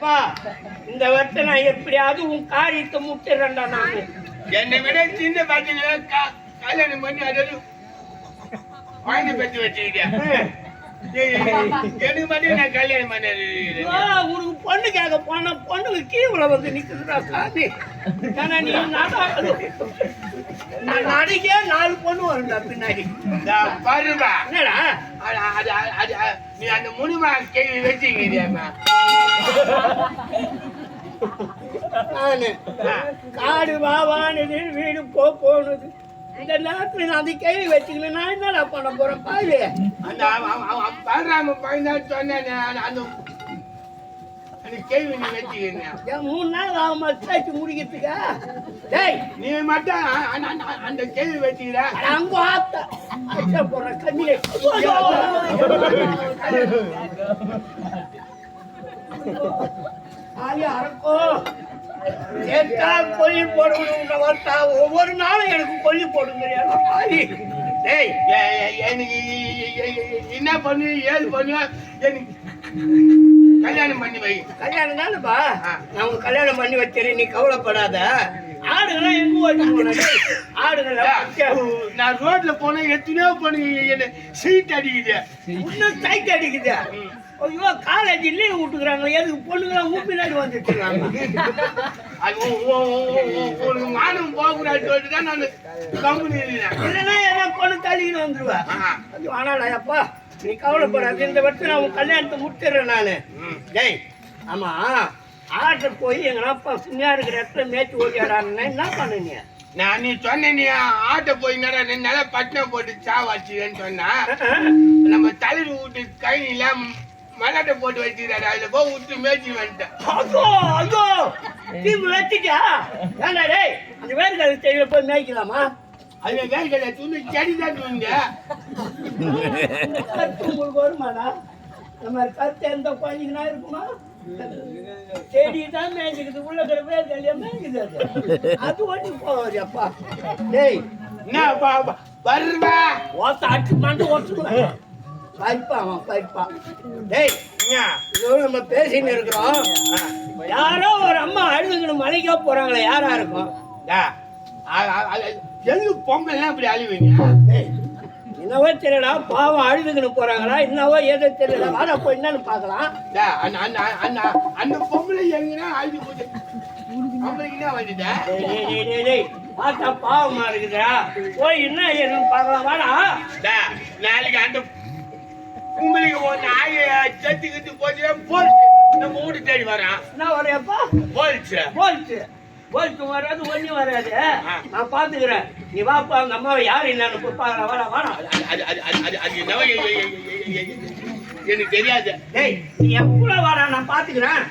அப்பா இந்த வருஷம் நான் எப்படியாவது உன் காரியத்தை முட்டிடுறேன்டா நானு. என்னை விட சின்ன பாத்தீங்களா க- கல்யாணம் பண்ணி அதாவது குழந்தை பெற்று வச்சுக்கிட்டேன் எனக்கு மட்டும் நான் கல்யாணம் பொண்ணு கேட்க போன பொண்ணுக்கு கீழே வந்து நிக்குதுடா சாமி. ஏன்னா நீ நடிக்கே நாலு பொண்ணு வரும்டா பின்னாடி. பாருப்பா என்னடா? அது அது நீ அந்த முனிமா கேள்வி வச்சுக்கிறியாமா காடு வாவானது வீடு போ போனது இந்த நேரத்துல நான் அந்த கேள்வி வச்சுக்கல நான் என்னடா பண்ண போறேன் பாரு அந்த பலராம பையன் தான் சொன்னேன் அந்த கேள்வி நீ வச்சுக்கிறீங்க ஏன் மூணு நாள் ஆகுமா சேர்த்து முடிக்கிறதுக்கா டேய் நீ மட்டும் அந்த கேள்வி வச்சுக்கிற அங்க ஆத்தா போற கொல்லி போடுங்க வரட்டா ஒவ்வொரு நாளும் எனக்கு கொல்லி போடுங்க டேய் எனக்கு என்ன பண்ணு ஏது பண்ணு? எனக்கு கல்யாணம் பண்ணி வை. கல்யாணம் தானேப்பா. நான் உங்க கல்யாணம் பண்ணி வச்சிருக்கேன் நீ கவலைப்படாத. ஆடுங்களாம் எங்க ஓடி போனேன் ஆடுங்களாம் நான் ரோட்ல போனேன் எத்தனையோ பண்ணி என்ன சீட் அடிக்குது. இன்னும் டைட் அடிக்குது. ஐயோ காலேஜ் லீவ் விட்டுக்கிறாங்க எதுக்கு பொண்ணுங்களாம் உ- உ- உனக்கு மானம் போகக்கூடாது சொல்லிட்டு தான் நான் கம்பெனி இல்லைன்னா எல்லாம் பொண்ணு தள்ளிக்கிட்டு. அது வேணாடா அப்பா நீ கவலைப்படாது இந்த வருஷம் நான் உன் கல்யாணத்தை முடிச்சிடுறேன் நான். ம். டேய் ஆமா ஆட்டை போய் எங்க அப்பா சும்மா இருக்கிற இடத்துல மேய்ச்சி ஓடியாடான்னு என்ன பண்ணுங்க நான் நீ சொன்ன நீ ஆட்டோ போய் நட ரெண்டு நாளா பட்டினம் போட்டு சாவாச்சுன்னு சொன்னா நம்ம தலைவர் வீட்டு கையில மல்லாட்டை போட்டு வச்சுக்கிறாரு. அதுல போய் விட்டு மேய்ச்சி வந்துட்டேன் ஐயோ ஐயோ தீம்பு வச்சுட்டியா? ஏண்டா டேய் அந்த வேர்க்கடல் செடியில போய் மேய்க்கலாமா? அதுல வேலைகளை துணி செடி தான் தூங்க கருத்து உங்களுக்கு வருமாடா? இந்த மாதிரி கருத்து எந்த குழந்தைங்கன்னா இருக்குமா? செடி தான் மேய்ச்சிக்குது உள்ள இருக்கிற மேய்க்குது அது. அது ஒட்டி போவாது அப்பா. டேய். என்ன வருவா. ஓத்த அடிச்சு மாண்டு ஓட்டுடுவேன் பறிப்பான் அவன் பறிப்பான் டேய்? இதோ நம்ம பேசின்னு இருக்கிறோம். யாரோ ஒரு அம்மா அழுதுங்கன்னு மலைக்கா போறாங்களே யாரா இருக்கும்? எதுக்கு பொங்கல்லாம் இப்படி அழிவீங்க? என்னவோ தெரியலடா பாவம் அழுதுங்கன்னு போறாங்களா என்னவோ ஏதோ தெரியல வாடா போய் என்னன்னு பார்க்கலாம். டா, அந்த பொம்பளை எங்கன்னா அழுது போச்சு பார்த்தா பாவமா இருக்குதா போய் என்ன ஏதுன்னு பார்க்கலாம் வாடா. டா, நாளைக்கு அந்த செத்துக்கிட்டு போச்சுன்னா போச்சு. நம்ம வீடு தேடி வரான் என்ன வரையப்பா போச்சு. போல்ட்டு போல்ட்டு வராது ஒன்றும் வராது. நான் பார்த்துக்கிறேன் நீ வாப்பா அந்த அம்மாவை யார் என்னன்னு பார்க்கலாம் வாடா வாடா அது அது அது அது என்னவோ எனக்கு தெரியாது. டேய் நீ கூட வாடா நான் பார்த்துக்கிறேன்